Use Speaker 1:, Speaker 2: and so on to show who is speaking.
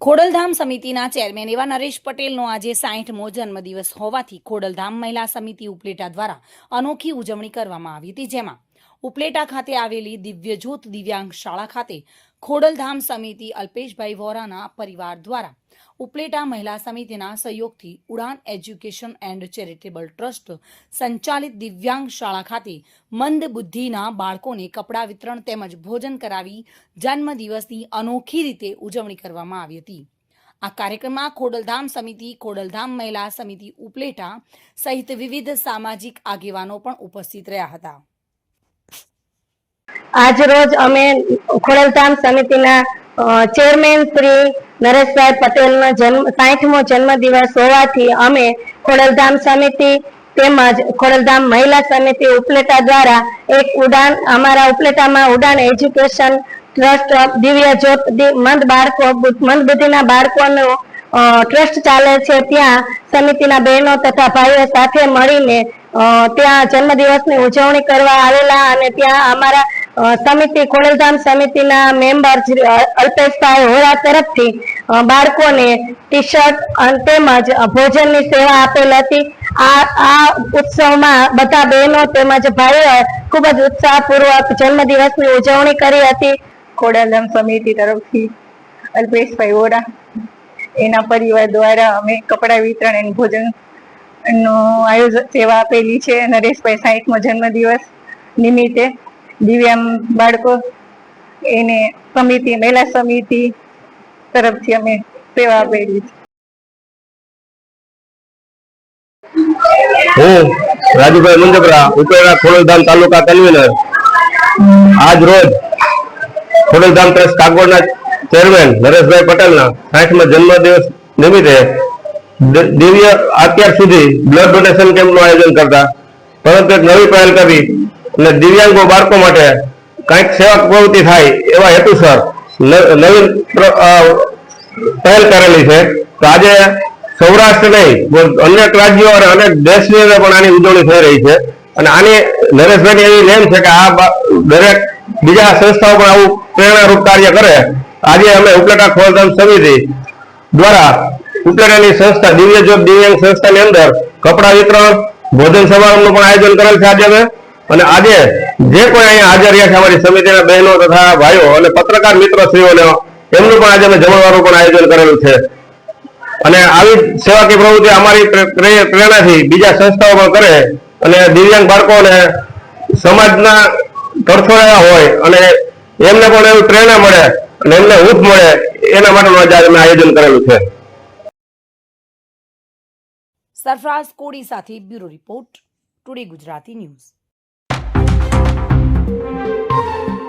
Speaker 1: ખોડલધામ સમિતિના ચેરમેન એવા નરેશ પટેલનો આજે સાહીઠમો જન્મદિવસ હોવાથી ખોડલધામ મહિલા સમિતિ ઉપલેટા દ્વારા અનોખી ઉજવણી કરવામાં આવી હતી, જેમાં ઉપલેટા ખાતે આવેલી દિવ્યજ્યોત દિવ્યાંગ શાળા ખાતે ખોડલધામ સમિતિ અલ્પેશભાઈ વોરાના પરિવાર દ્વારા ઉપલેટા મહિલા સમિતિના સહયોગથી ઉડાન એજ્યુકેશન એન્ડ ચેરિટેબલ ટ્રસ્ટ સંચાલિત દિવ્યાંગ શાળા ખાતે મંદ બુદ્ધિના બાળકોને કપડાં વિતરણ તેમજ ભોજન કરાવી જન્મદિવસની અનોખી રીતે ઉજવણી કરવામાં આવી હતી. આ કાર્યક્રમમાં ખોડલધામ સમિતિ, ખોડલધામ મહિલા સમિતિ, ઉપલેટા સહિત વિવિધ સામાજિક આગેવાનો પણ ઉપસ્થિત રહ્યા હતા.
Speaker 2: આજ રોજ અમે ખોડલધામ સમિતિના ચેરમેન શ્રી નરેશભાઈ પટેલનો જન્મ, સાહીઠમો જન્મદિવસ હોવાથી અમે ખોડલધામ સમિતિ તેમજ ખોડલધામ મહિલા સમિતિ ઉપલેટા દ્વારા એક ઉડાન, અમારા ઉપલેટામાં ઉડાન એજ્યુકેશન ટ્રસ્ટ દિવ્ય જ્યોત મંદ બાળકો મંદ બુદ્ધિના બાળકોનો ટ્રસ્ટ ચાલે છે. ત્યાં સમિતિના બહેનો તથા ભાઈઓ સાથે મળીને ત્યાં જન્મદિવસની ઉજવણી કરવા આવેલા અને ત્યાં અમારા સમિતિ, ખોડલધામ સમિતિના મેમ્બર શ્રી અલ્પેશભાઈ હોરા તરફથી બાળકોને ટી શર્ટ તેમજ ભોજનની સેવા આપેલ હતી. આ આ ઉત્સવમાં બધા બહેનો તેમજ ભાઈઓ ખૂબ જ ઉત્સાહપૂર્વક જન્મદિવસની ઉજવણી કરી હતી.
Speaker 3: ખોડાધામ સમિતિ તરફથી અલ્પેશભાઈ હોરા, એના પરિવાર દ્વારા અમે કપડા વિતરણ અને ભોજનનું આયોજન, સેવા આપેલી છે. નરેશભાઈ સાહીઠમો જન્મદિવસ નિમિત્તે. દિવ્યાંગ બાળકો એને સમિતિ, મહિલા સમિતિ તરફથી અમે સેવા આપેલી છે.
Speaker 4: હું રાજુભાઈ મુંજપરા ઉપેરા ખોડલધામ તાલુકા કન્વીનર. આજ રોજ ખોડલધામ ટ્રસ્ટ કાગોડના ચેરમેન નરેશભાઈ પટેલના સાઠમાં જન્મદિવસ નિમિત્તે દિવ્ય અત્યાર સુધી બ્લડ ડોનેશન કેમ્પનું આયોજન કરતા, પરંતુ એક નવી પહેલ કરી અને દિવ્યાંગો બાળકો માટે કંઈક સેવા પ્રવૃત્તિ થાય એવા હેતુસર નવીન પહેલ કરેલી છે. તો આજે સૌરાષ્ટ્ર નહીં અનેક રાજ્યો અને અનેક દેશની અંદર પણ આની ઉજવણી થઈ રહી છે. અને આની નરેશભાઈની એવી નેમ છે કે આ દરેક બીજા સંસ્થાઓ પણ આવું પ્રેરણારૂપ કાર્ય કરે. આજે અમે ઉપલેટા ખોલધામ સમિતિ દ્વારા ઉપલેટાની સંસ્થા, દિવ્ય દિવ્યાંગ સંસ્થાની અંદર કપડા વિતરણ, ભોજન સમારંભનું પણ આયોજન કરેલ છે આજે અમે. અને આજે જે કોઈ અહીંયા હાજર રહ્યા છે, અમારી સમિતિના બહેનો તથા ભાઈઓ અને પત્રકાર મિત્રો શ્રીઓને એમનું પણ આજે અમે જમણવારનું પણ આયોજન કરેલું છે. અને આવી સેવાકીય પ્રવૃત્તિ અમારી પ્રે- પ્રે- પ્રેરણાથી બીજા સંસ્થાઓ પણ કરે અને દિવ્યાંગ બાળકોને સમાજના તરફોડા હોય અને એમને પણ એવું પ્રેરણા મળે અને એમને ઊંઘ મળે, એના માટેનું આજે અમે આયોજન કરેલું છે.
Speaker 1: સરફરાઝ કોડી સાથે bureau report today Gujarati news. thank you